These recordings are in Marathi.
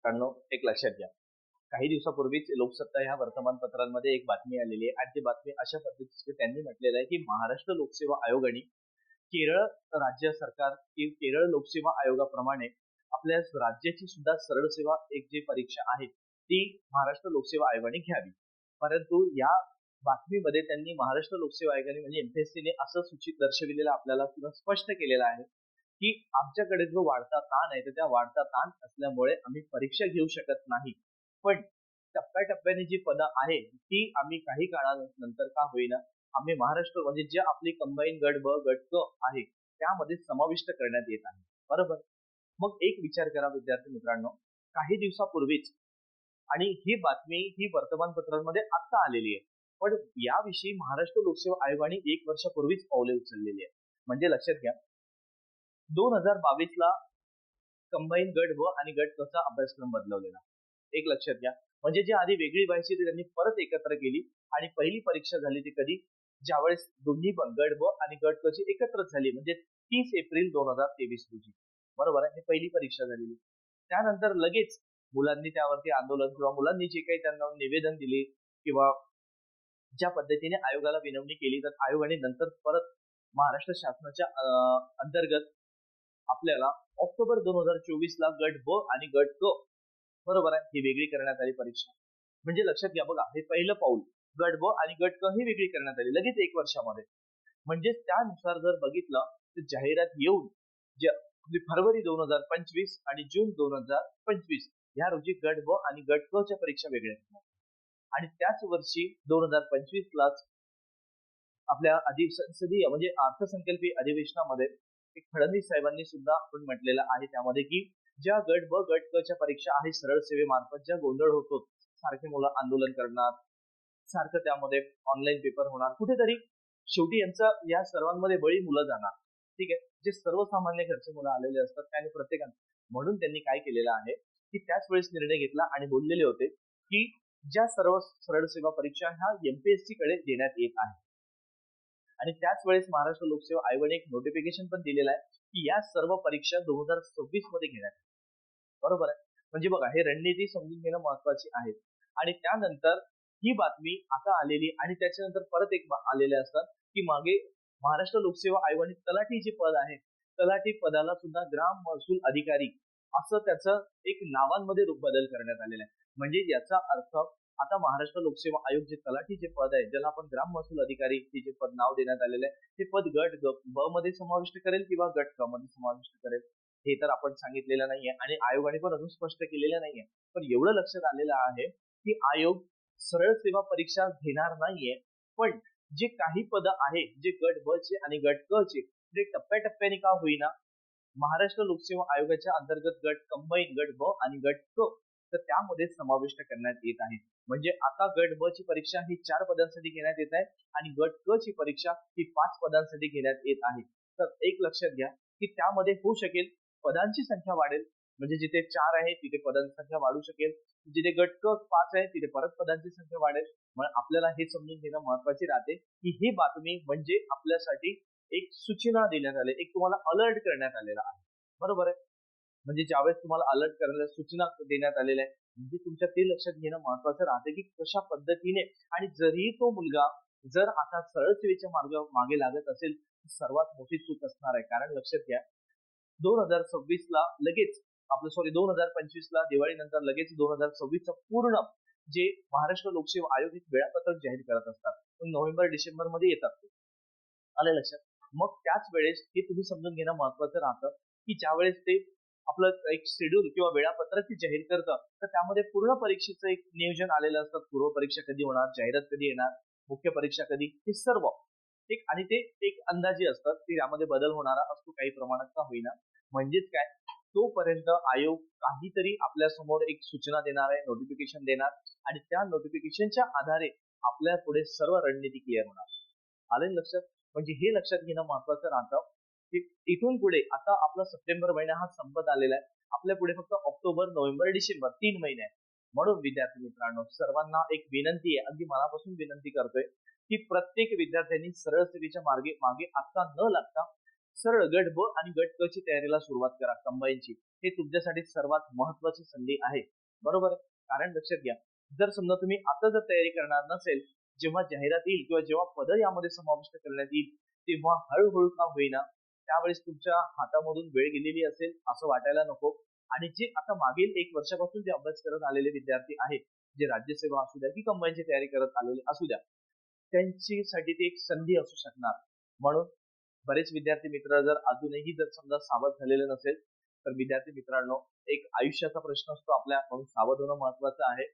मित्रांनो एक लक्षात घ्या. काही दिवसापूर्वीच लोकसत्ता ह्या वर्तमानपत्रांमध्ये एक बातमी आलेली आहे. आणि ती बातमी अशा पद्धतीची त्यांनी म्हटलेलं आहे की महाराष्ट्र लोकसेवा आयोगाने केरळ राज्य सरकार केरळ लोकसेवा आयोगाप्रमाणे आपल्या राज्याची सुद्धा सरळ सेवा एक जी परीक्षा आहे ती महाराष्ट्र लोकसेवा आयोगाने घ्यावी. परंतु या बातमीमध्ये त्यांनी महाराष्ट्र लोकसेवा आयोगाने म्हणजे एमपीएससीने असं सूचित दर्शविलेलं आपल्याला किंवा स्पष्ट केलेलं आहे की आमच्याकडे जो वाढता ताण आहे तर त्या वाढता ताण असल्यामुळे आम्ही परीक्षा घेऊ शकत नाही. पण टप्प्याटप्प्याने जी पदं आहे ती आम्ही काही काळानंतर का होईना आम्ही महाराष्ट्र म्हणजे जे आपली कंबाईन गट ब गट क आहे त्यामध्ये समाविष्ट करण्यात येत आहे. बरोबर? मग एक विचार करा विद्यार्थी मित्रांनो. काही दिवसापूर्वीच आणि ही बातमी ही वर्तमानपत्रांमध्ये आत्ता आलेली आहे पण याविषयी महाराष्ट्र लोकसेवा आयोगाने एक वर्षापूर्वीच पावले उचललेली आहे. म्हणजे लक्षात घ्या दोन हजार बावीस ला कंबाईन गट व आणि गट क चा अभ्यासक्रम बदलवलेला? एक लक्षात घ्या. म्हणजे जे आधी वेगळी व्हायची ती त्यांनी परत एकत्र केली आणि पहिली परीक्षा झाली ती कधी? ज्यावेळेस दोन्ही पण गट व आणि गट क ची एकत्रच झाली. म्हणजे तीस एप्रिल दोन हजार तेवीस रोजी. बरोबर आहे? ही पहिली परीक्षा झालेली. त्यानंतर लगेच मुलांनी त्यावरती आंदोलन किंवा मुलांनी जे काही त्यांना निवेदन दिले किंवा ज्या पद्धतीने आयोगाला विनवणी केली तर आयोगाने नंतर परत महाराष्ट्र शासनाच्या अंतर्गत आपल्याला ऑक्टोबर दोन हजार चोवीस ला गट ब आणि गट क. बरोबर आहे? ही वेगळी करण्यात आली परीक्षा. म्हणजे लक्षात घ्या बघा हे पहिलं पाऊल. गट ब आणि गट क ही वेगळी करण्यात आली लगेच एक वर्षामध्ये. म्हणजे त्यानुसार जर बघितलं तर जाहिरात येऊन जे म्हणजे फरवरी दोन हजार पंचवीस आणि जून दोन हजार पंचवीस ह्या रोजी गट ब आणि गट क च्या परीक्षा वेगळ्या घेतल्या आणि त्याच वर्षी दोन हजार पंचवीस लाच आपल्या अधि संसदीय म्हणजे अर्थसंकल्पीय अधिवेशनामध्ये की फडणवीस साहेबांनी सुद्धा आपण म्हटलेलं आहे त्यामध्ये की ज्या गट ब गट क च्या परीक्षा आहे सरळ सेवेमार्फत ज्या गोंधळ होतो सारखे मुलं आंदोलन करणार सारखं त्यामध्ये ऑनलाईन पेपर होणार. कुठेतरी शेवटी यांचं या सर्वांमध्ये बळी मुलं जाणार. ठीक आहे? जे सर्वसामान्य घरचे मुलं आलेले असतात त्याने प्रत्येकाने. म्हणून त्यांनी काय केलेलं आहे की त्याच वेळेस निर्णय घेतला आणि बोललेले होते की ज्या सर्व सरळ सेवा परीक्षा ह्या एमपीएससी कडे देण्यात येत आहे आणि त्याच वेळेस महाराष्ट्र लोकसेवा आयोगाने एक नोटिफिकेशन पण दिलेलं आहे की या सर्व परीक्षा दोन हजार सव्वीसमध्ये घेण्यात बरोबर आहे? म्हणजे बघा हे रणनीती समजून घेणं महत्वाची आहे. आणि त्यानंतर ही बातमी आता आलेली आणि त्याच्यानंतर परत एक आलेले असतात की मागे महाराष्ट्र लोकसेवा आयोगाने तलाठी जे पद आहे तलाठी पदाला सुद्धा ग्राम महसूल अधिकारी असं त्याचं एक नावांमध्ये बदल करण्यात आलेला आहे. म्हणजे याचा अर्थ आता महाराष्ट्र लोकसेवा आयोग जे तलाठी जे पद आहे ज्याला आपण ग्राम महसूल अधिकारी हे जे पद नाव देण्यात आलेलं आहे ते पद गट ब मध्ये समाविष्ट करेल किंवा गट क मध्ये समाविष्ट करेल? हे तर आपण सांगितलेलं नाहीये आणि आयोगाने पण अजून स्पष्ट केलेलं नाहीये. पण एवढं लक्षात आलेलं आहे की आयोग सरळ सेवा परीक्षा घेणार नाहीये पण जे काही पद आहे जे गट ब चे आणि गट क चे जे टप्प्याटप्प्याने का होईना महाराष्ट्र लोकसेवा आयोगाच्या अंतर्गत गट कंबाईन गट ब आणि गट क तर त्यामध्ये समाविष्ट करण्यात येत आहे. म्हणजे आता गट ब ची परीक्षा ही चार पदांसाठी घेण्यात येत आहे आणि गट क ची परीक्षा ही पाच पदांसाठी घेण्यात येत आहे. तर एक लक्षात घ्या की त्यामध्ये होऊ शकेल पदांची संख्या वाढेल म्हणजे जिथे चार आहे तिथे पदांची संख्या वाढू शकेल. जिथे गट क पाच आहे तिथे परत पदांची संख्या वाढेल. मग आपल्याला हे समजून घेणं महत्त्वाचे राहते की ही बातमी म्हणजे आपल्यासाठी एक सूचना देण्यात आली एक तुम्हाला अलर्ट करण्यात आलेला आहे. बरोबर आहे? म्हणजे ज्यावेळेस तुम्हाला अलर्ट करण्याच्या सूचना देण्यात आलेल्या आहेत म्हणजे तुमच्या ते लक्षात घेणं महत्वाचं राहते की कशा पद्धतीने आणि जरी तो मुलगा जर आता सरळ सेवेच्या मार्ग मागे लागत असेल सर्वात मोठी चूक असणार आहे. कारण लक्षात घ्या दोन हजार सव्वीस ला लगेच आपलं सॉरी दोन हजार पंचवीस ला दिवाळीनंतर लगेच दोन हजार सव्वीस पूर्ण जे महाराष्ट्र लोकसेवा आयोग एक वेळापत्रक जाहीर करत असतात. नोव्हेंबर डिसेंबरमध्ये येतात आले लक्षात? मग त्याच वेळेस हे तुम्ही समजून घेणं महत्वाचं राहतं की ज्यावेळेस ते आपलं एक शेड्यूल किंवा वेळापत्रक ते जाहीर करतं. तर त्यामध्ये पूर्ण परीक्षेचं एक नियोजन आलेलं असतं. पूर्व परीक्षा कधी होणार? जाहिरात कधी येणार? मुख्य परीक्षा कधी? हे सर्व. एक आणि ते एक अंदाजे असतात की यामध्ये बदल होणारा असतो काही प्रमाणात का होईना. म्हणजेच काय? तोपर्यंत आयोग काहीतरी आपल्यासमोर एक सूचना देणार आहे नोटिफिकेशन देणार आणि त्या नोटिफिकेशनच्या आधारे आपल्या पुढे सर्व रणनीती क्लिअर होणार. आले लक्षात? म्हणजे हे लक्षात घेणं महत्वाचं राहतं. की इथून पुढे आता आपला सप्टेंबर महिना हा संपत आलेला आहे. आपल्या पुढे फक्त ऑक्टोबर नोव्हेंबर डिसेंबर तीन महिने आहे म्हणून विद्यार्थी मित्रांनो सर्वांना एक विनंती आहे अगदी मनापासून विनंती करतोय की प्रत्येक विद्यार्थ्यांनी सरळ सेवेच्या मार्गे मागे आता न लागता सरळ गट ब आणि गट क ची तयारीला सुरुवात करा कंबाईनची. हे तुमच्यासाठी सर्वात महत्वाची संधी आहे. बरोबर कारण लक्षात घ्या जर समजा तुम्ही आता जर तयारी करणार नसेल जेव्हा जाहिरात येईल किंवा जेव्हा पद यामध्ये समाविष्ट करण्यात येईल तेव्हा हळूहळू का होईना त्यावेळेस तुमच्या हातामधून वेळ गेलेली असेल असं वाटायला नको. आणि जे आता मागील एक वर्षापासून जे अभ्यास करत आलेले विद्यार्थी आहेत जे राज्यसेवा असू द्या की कंबाईनची तयारी करत आलेले असू द्या त्यांच्यासाठी ती एक संधी असू शकणार. म्हणून बरेच विद्यार्थी मित्र जर अजूनही जर समजा सावध झालेले नसेल तर विद्यार्थी मित्रांनो एक आयुष्याचा प्रश्न असतो आपल्या म्हणून सावध होणं महत्वाचं आहे.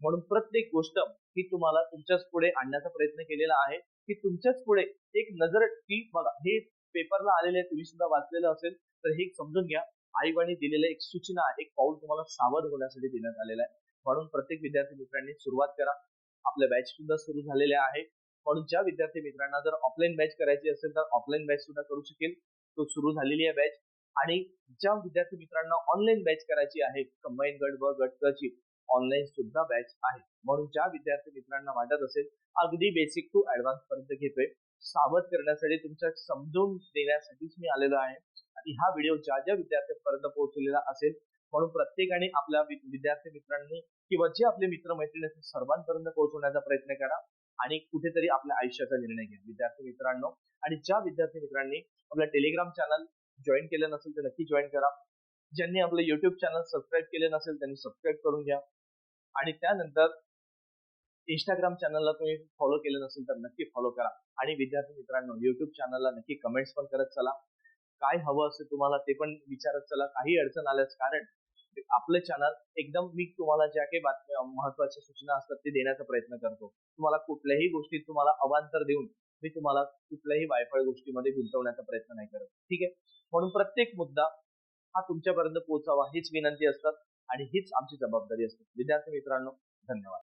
म्हणून प्रत्येक गोष्ट ही तुम्हाला तुमच्याच पुढे आणण्याचा प्रयत्न केलेला आहे की तुमच्याच पुढे एक नजर की बघा हे पेपरला आलेले तुम्ही सुद्धा वाचलेलं असेल तर हे समजून घ्या. आईबाणी दिलेलं एक सूचना एक पाऊल तुम्हाला सावध होण्यासाठी देण्यात आलेलं आहे. म्हणून प्रत्येक विद्यार्थी मित्रांनी सुरुवात करा. आपल्या बॅच सुद्धा सुरू झालेल्या आहे म्हणून ज्या विद्यार्थी मित्रांना जर ऑफलाईन बॅच करायची असेल तर ऑफलाईन बॅच सुद्धा करू शकेल. तो सुरू झालेली आहे बॅच आणि ज्या विद्यार्थी मित्रांना ऑनलाईन बॅच करायची आहे कंबाईन गट व गट क ऑनलाईन सुद्धा बॅच आहे. म्हणून ज्या विद्यार्थी मित्रांना वाटत असेल अगदी बेसिक टू ऍडव्हान्स पर्यंत घेतोय. सावध करण्यासाठी तुमच्या समजून देण्यासाठीच मी आलेलो आहे. आणि हा व्हिडिओ ज्या ज्या विद्यार्थ्यांपर्यंत पोहोचलेला असेल म्हणून प्रत्येकाने आपल्या विद्यार्थी मित्रांनी किंवा जे आपले मित्रमैत्रिणी असतील सर्वांपर्यंत पोहोचवण्याचा प्रयत्न करा आणि कुठेतरी आपल्या आयुष्याचा निर्णय घ्या. विद्यार्थी मित्रांनो आणि ज्या विद्यार्थी मित्रांनी आपला टेलिग्राम चॅनल जॉईन केलं नसेल तर नक्की जॉईन करा. ज्यांनी आपलं युट्यूब चॅनल सबस्क्राईब केले नसेल त्यांनी सबस्क्राईब करून घ्या. आणि त्यानंतर इंस्टाग्राम चॅनलला तुम्ही फॉलो केलं नसेल तर नक्की फॉलो करा. आणि विद्यार्थी मित्रांनो युट्यूब चॅनलला नक्की कमेंट्स पण करत चला. काय हवं असेल तुम्हाला ते पण विचारत चला. काही अडचण आल्यास कारण आपलं चॅनल एकदम मी तुम्हाला ज्या काही बातम्या महत्त्वाच्या सूचना असतात ते देण्याचा प्रयत्न करतो. तुम्हाला कुठल्याही गोष्टीत तुम्हाला अवांतर देऊन मी तुम्हाला कुठल्याही वायफळ गोष्टीमध्ये गुंतवण्याचा प्रयत्न नाही करत. ठीक आहे? म्हणून प्रत्येक मुद्दा हा तुमच्यापर्यंत पोहोचावा हीच विनंती असतात आणि हीच आमची जबाबदारी असते. विद्यार्थी मित्रांनो धन्यवाद.